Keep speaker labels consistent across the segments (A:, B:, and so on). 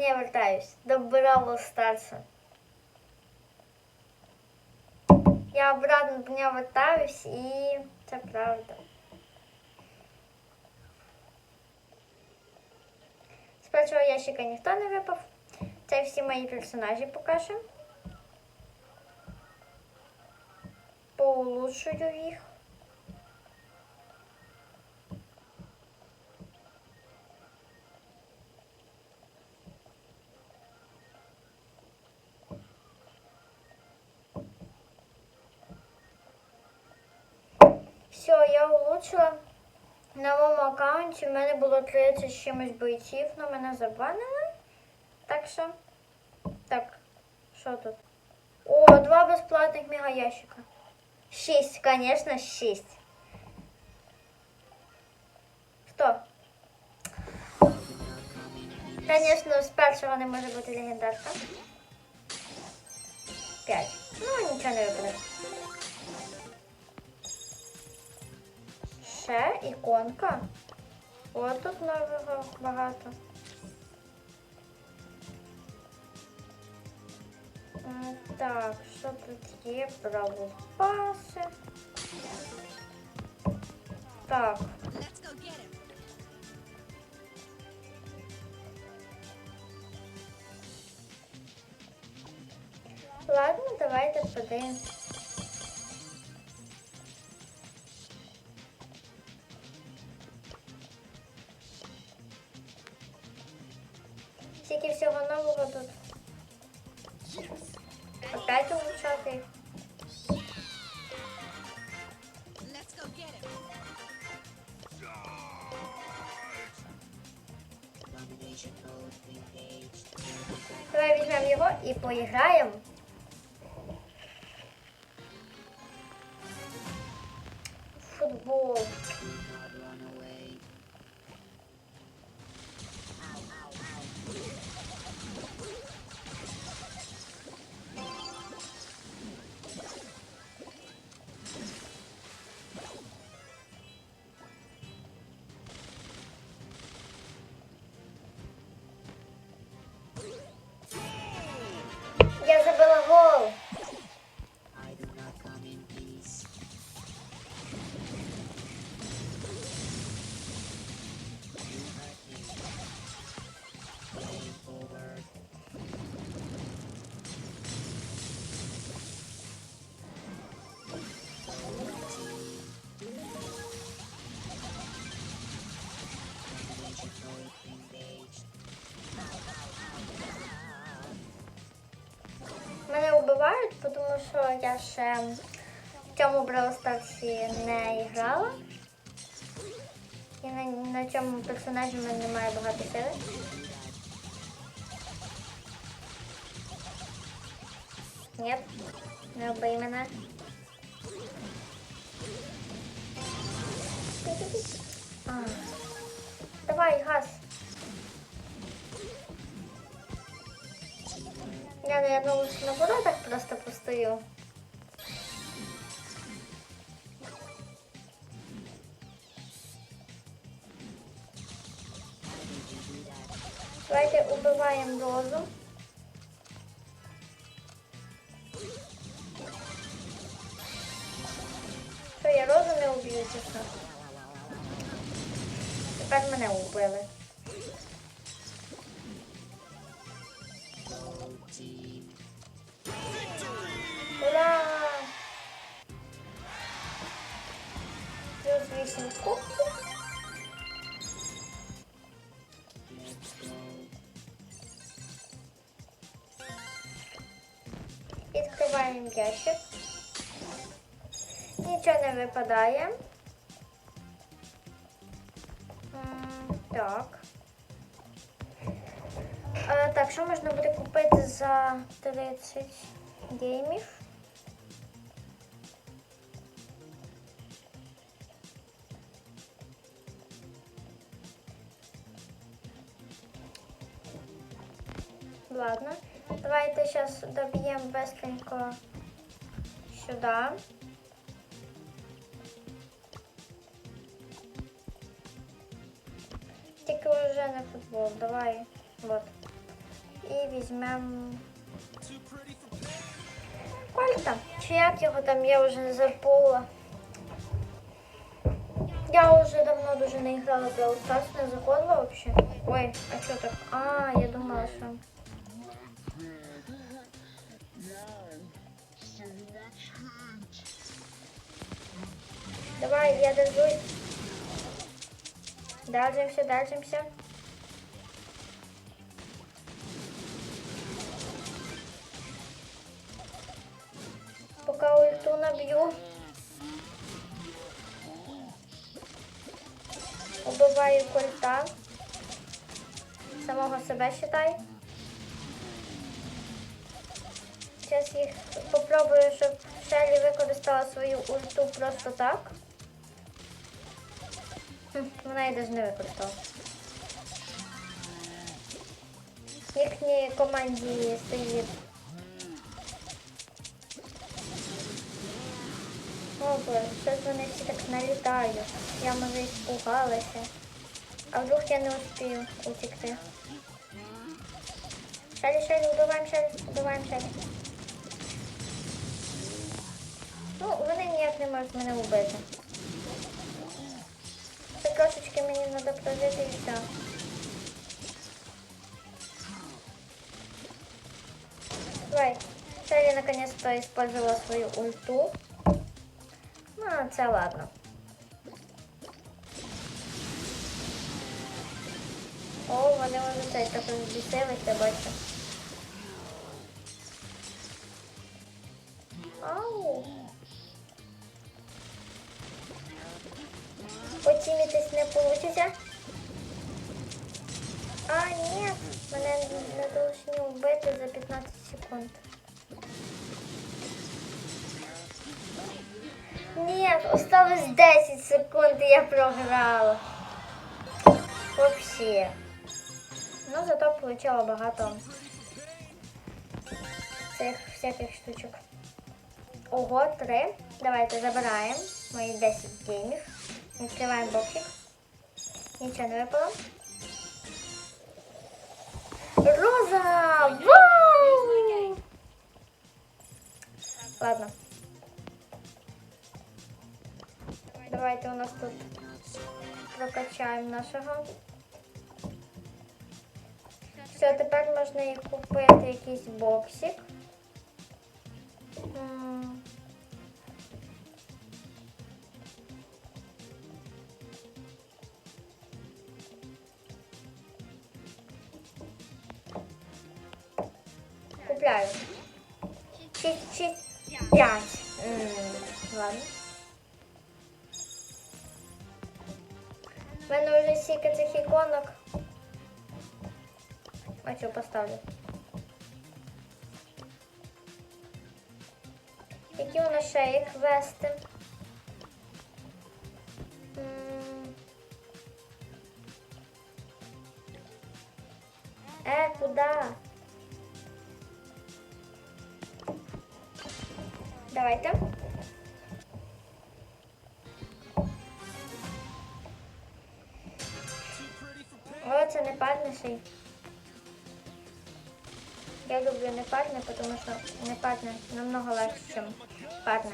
A: Ладно, я вертаюсь. До Бравл Старса. Я обратно до нього вертаюсь і це правда. З першого ящика ніхто не випав. Це всі мої персонажі покажемо. Поулучшую їх. я. На моєму аккаунті в мене було 30 з чимось бойців, але мене забанили. Так що. Так, що тут? О, два безплатних мегаящика. Шість, звісно, шість. Хто? Звісно, з першого не може бути легендарка. П'ять. Ну, нічого не випаде. Ще іконка. От тут нового багато. Так, що тут є? Правопаси. Так. Ладно, давайте подивимось. Поіграємо. Футбол. Що я ще в цьому Brawl не грала. І на, на цьому персонажі в мене немає багато сили. Ні, не вбий мене. А. Давай, газ. Я, наверное, лучше на Давайте убиваємо розу. Ящик. Нічого не випадає. Так. А, так, що можна буде купити за 30 геймів? Ладно. Давайте сейчас добьем быстренько сюда. Тільки вже не футбол. Давай. Вот. І візьмемо Кольта. Чи як його там я вже не забула. Я вже давно дуже не грала Brawl Stars, не заходила взагалі. Ой, а що так? А, я думала, що. Давай, я держусь. Держимся, держимся. Пока ульту наб'ю. Убиваю кольта. Самого себе считай. Зараз їх попробую, щоб Шелі використала свою ульту просто так. Хм, Вона її навіть не використала. В їхній команді стоїть. О, боже, щось вони всі так налітають. Я може іспугалася. А вдруг я не успію утекти. Шелі, шелі, убиваємо шелі, убиваємо шелі. Ну, вони ніяк не можуть мене вбити. Це трошечки мені треба прожити і все. Давай. Шелли наконец-то использовала свою ульту. Ну, це ладно. О, вони вже цей трохи збісилися, бачу. Получиться. А, ні, мене не должны вбити за 15 секунд. Нет, осталось 10 секунд, і я програла. Вообще. Ну, зато получила багато цих всяких штучок. Ого, три. Давайте забираємо мої 10 денег. Відкриваємо боксик. Нічого не випало. Роза! Вау! Ладно. Давайте у нас тут прокачаємо нашого. Все, тепер можна і купити якийсь боксик. М. Купляю. Шість, шість, п'ять. Ладно. У мене вже стільки цих іконок. А що поставлю? Які у нас ще є квести? Е, куди? Давайте. О, це не парніший. Я люблю не парне, тому що не парне намного легше, ніж парне.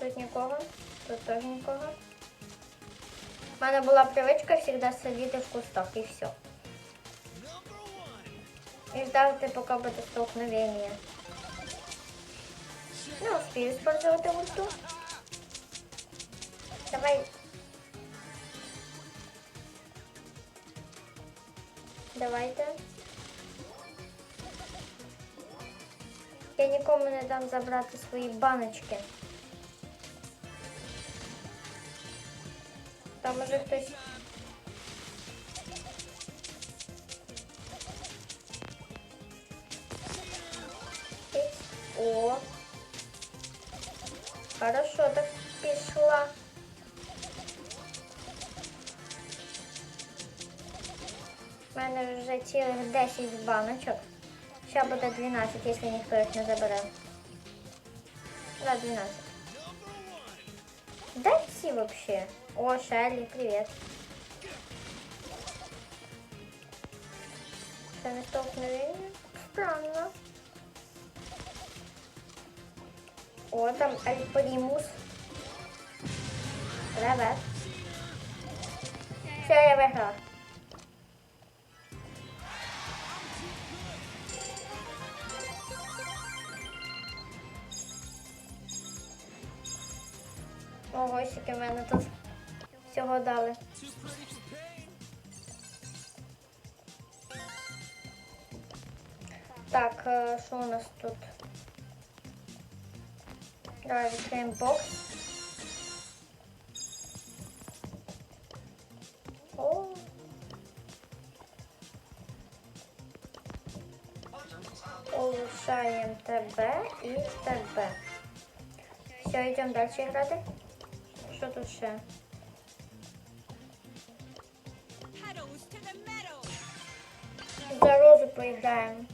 A: Тут нікого, тут теж нікого. У мене була привичка завжди сидіти в кустах і все. І ждати, поки буде столкновення. Не успію использовать ульту. Давай. Давайте. Я нікому не дам забрати свої баночки. Там уже хтось. Хорошо так пришла. У мене вже цілих 10 баночек. Сейчас будет 12, если никто их не забере. Да, 12. Да ці вообще. О, Шарли, привет. Что, не столкновение? Странно. О, там Альпримус. Привет. Все, я виграла. Ого, скільки в мене тут всього дали. Так, е, що у нас тут? Давай відкриємо бокс. О. Улучшаємо тебе і тебе. Все, йдемо далі грати. Що тут ще?
B: Pedals to the metal.
A: За Розу поіграємо.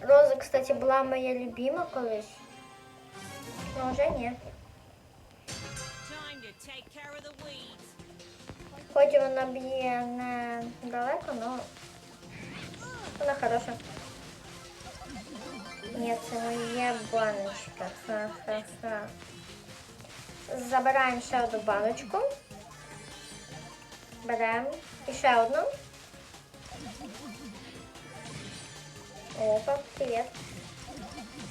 A: Роза, кстати, була моя любима колись. Ну, вже ні.
B: Time to take care of the weeds.
A: Хоч вона б'є не далеко, але вона хороша. Ні, це моя баночка. Ха-ха-ха. Забираємо ще одну баночку. Беремо. І ще одну. Опа, привіт.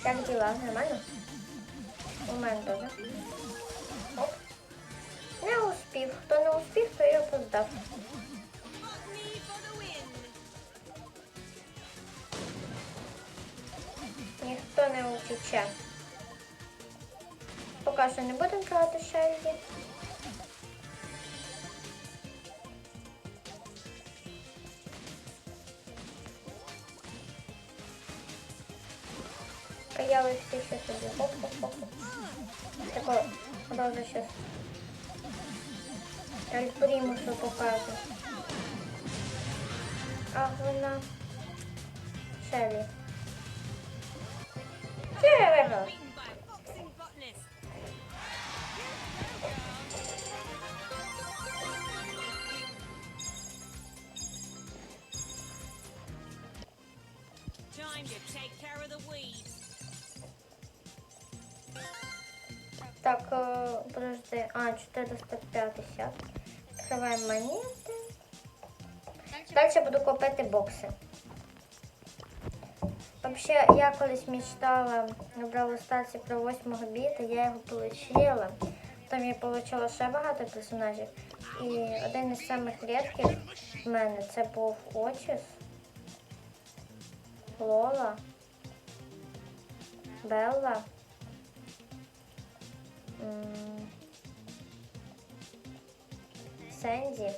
A: Як діла? Нормально? У мене дуже. Не успів. Хто не успів, то я
B: win.
A: Ніхто не утіче. Поки що не будемо грати Шельді. Появився ще собі. Хоп-хоп-хоп. Тако, сейчас. щас. Альпримусу покажу. А вона Шелі. Все, я Так, е, подожди. А, 450. Відкриваємо монети. Далі буду купити бокси. Взагалі, я колись мечтала в Бравл про 8 біта, я його отримала. Там я отримала ще багато персонажів. І один із самих рідких в мене це був Очіс, Лола, Белла. Сенді.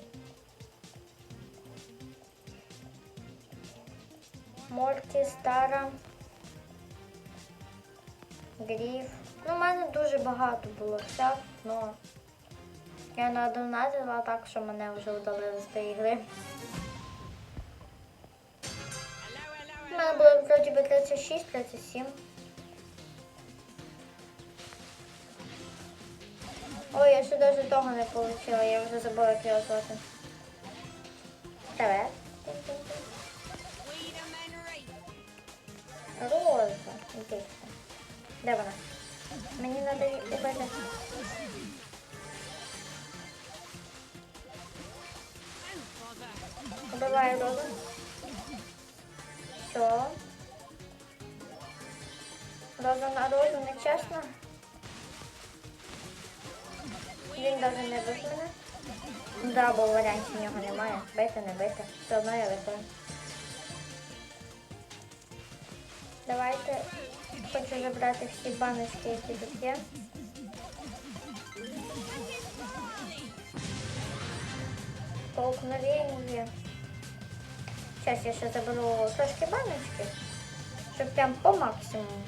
A: Морті, Стара. Гріф. Ну, в мене дуже багато було всяк, но я надонатила так, що мене вже удалили з тієї гри. У мене було вроді би 36, Ой, я ще навіть того не отримала, я вже забула, як його звати.
B: Rape.
A: Роза. Іди. Де вона? Мені треба убити. Убиваю розу. Все. Роза на розу нечесно. Він навіть не бив мене. Бо варіантів в нього немає. Бити, не бити. Все одно я виходжу. Давайте хочу забрати всі баночки, які тут є. Столкновення. Зараз я ще заберу трошки баночки, щоб прям по максимуму.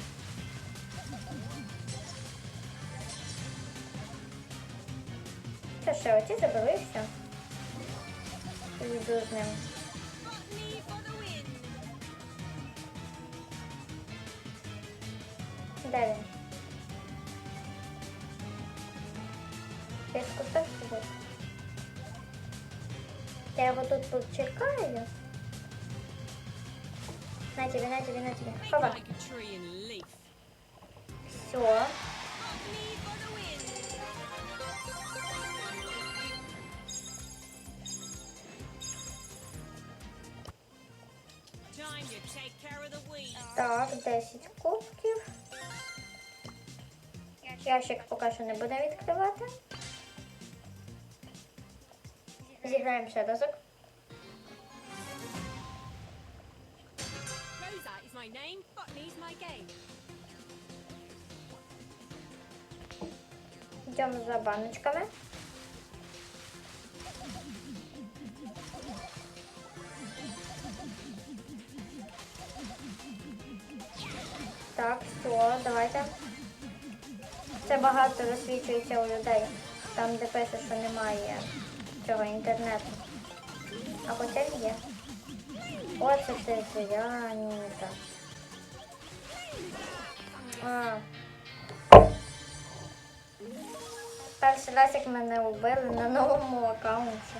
A: Це ще оці заберу і все. І Йду з ним.
B: Botany for the win.
A: Де він? Десь в кустах сидить. Я його тут почекаю. На тебе, на тебе, на тебе.
B: Make
A: Хопа.
B: like a tree and leaf.
A: Все. 10 кубків. Ящик поки що не буде відкривати. Зіграємо ще разок. Йдемо за баночками. Так, все, давайте. Це багато розсвічується у людей. Там, де пише, що немає цього інтернету. А хоча є. Оце ти зрянюта. А. Перший раз, як мене вбили на новому аккаунті.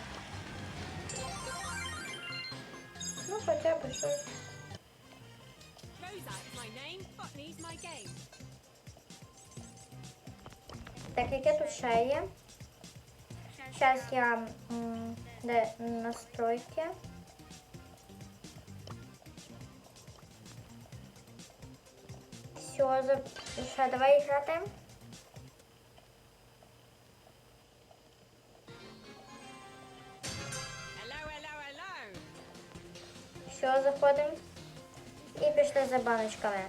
A: Ну, хоча б щось. Так, яке тут ще є? Зараз я м, де настройки. Все, за... ще давай грати. Все, заходимо. І пішли за баночками.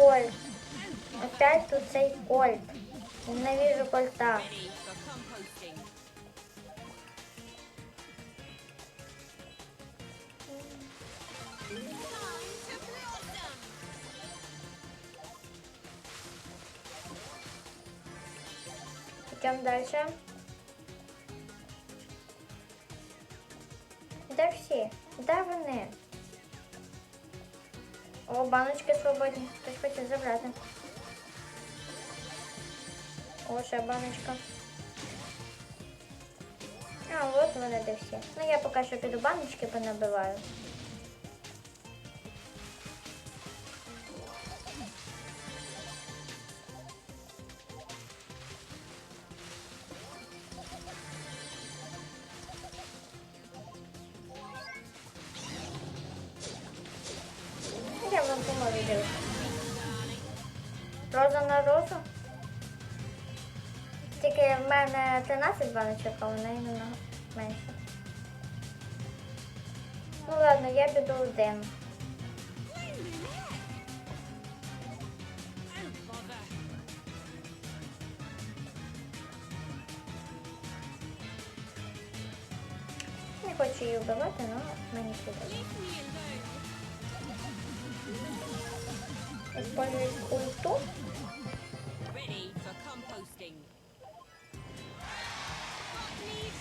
A: Кольт. Опять тут цей кольт. Ненавижу кольта.
B: Blossom.
A: Йдемо. Де всі? Де вони? О, баночки свободні. Хоче забрати. О, ще баночка. А, от вони де всі. Ну я поки що піду баночки понабиваю. Я вам поможу дивитися. Роза на розу. Тільки в мене 13 баночок, а у неї менше. Ну ладно, я піду один. Не хочу її вбивати, але мені піде.
B: Botany for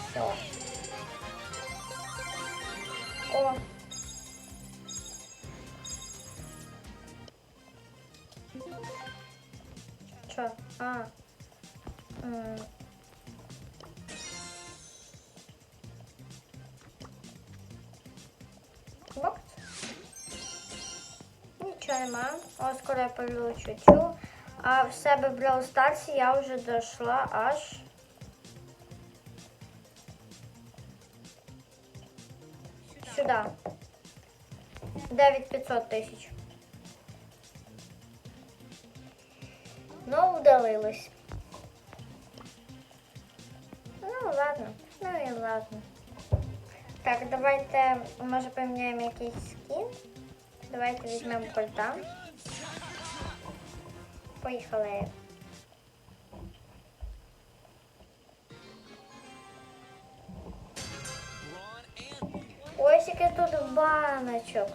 A: Все. О. Чё? А. М. нема. О, скоро я получу цю. А в себе в Brawl я вже дійшла аж. Сюди. 9500 тисяч. Ну, удалилось. Ну, ладно. Ну і ладно. Так, давайте, може, поміняємо якийсь скін. Давайте візьмемо кольта. Поїхали. Ось яке тут баночок.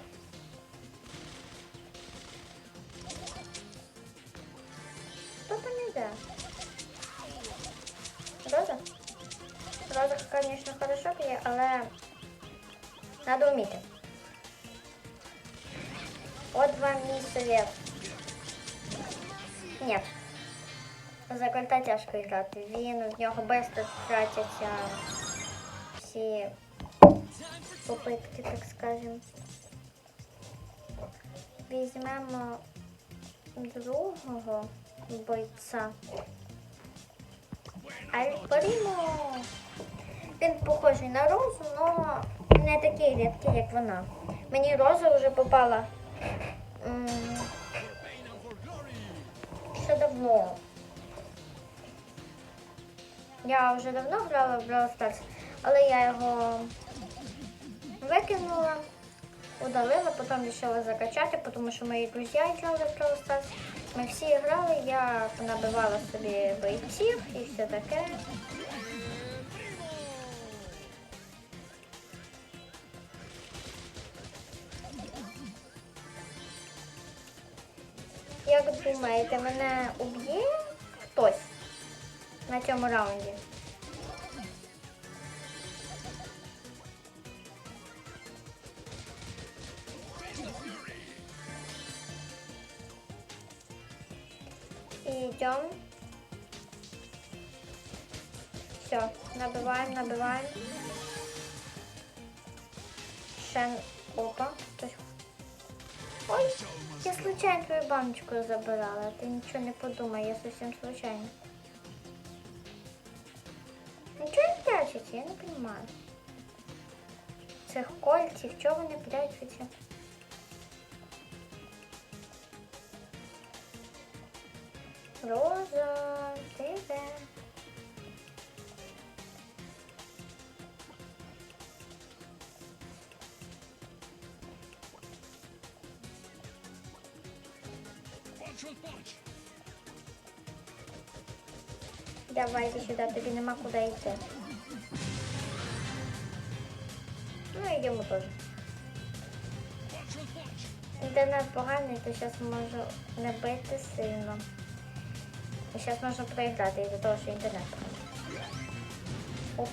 A: Хто там іде? Роза? Роза, звісно, хорошо п'є, але треба вміти. От вам мій совет. Ні. За кольта тяжко грати. Він в нього швидко тратяться всі попитки, так скажемо. Візьмемо другого бойця. Альпарімо! Він похожий на розу, але не такий рідкий, як вона. Мені роза вже попала ще давно. Я вже давно грала в Brawl Stars, але я його викинула, удалила, потім вирішила закачати, тому що мої друзі грали в Brawl Stars. Ми всі грали, я набивала собі бойців і все таке. Як думаєте, мене уб'є хтось на цьому раунді? Идем. Все, набиваем, набиваем. Шен. Случайно твою баночку забирала. Ты нічого не подумай, я совсем случайно. Ничего не прячеться, я не понимаю. Цих кольців, чого вони прячуться? Роза, ти де? Давайте сюди, тобі нема куди йти. Ну, йдемо теж. Інтернет поганий, то зараз можу не бити сильно. І зараз можна проіграти із-за того, що інтернет поганий. Оп,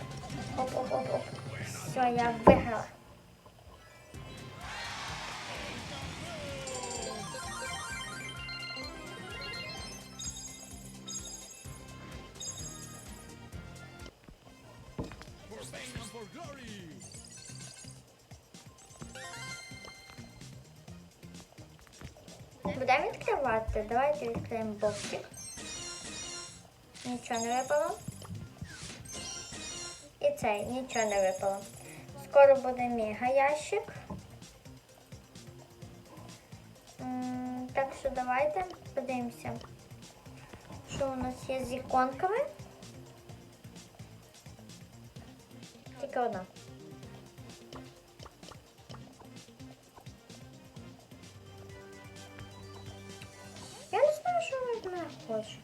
A: оп, оп, оп, оп. Все, я виграла. Відкривати. Давайте відкриємо боксик. Нічого не випало. І цей нічого не випало. Скоро буде мега ящик. Так що давайте подивимося, що у нас є з іконками. Тільки одна. Знаю, що він від мене хоче.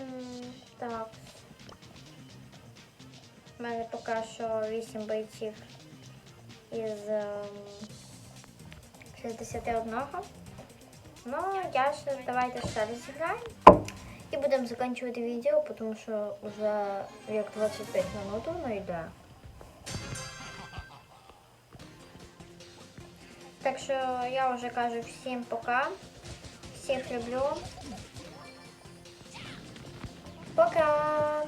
A: М, Так. У мене поки що 8 бойців із ем, 61. Ну, я ще давайте ще раз зіграємо. І будемо закінчувати відео, тому що вже як 25 минут воно йде. Що я вже кажу всім пока. Всіх люблю. Пока!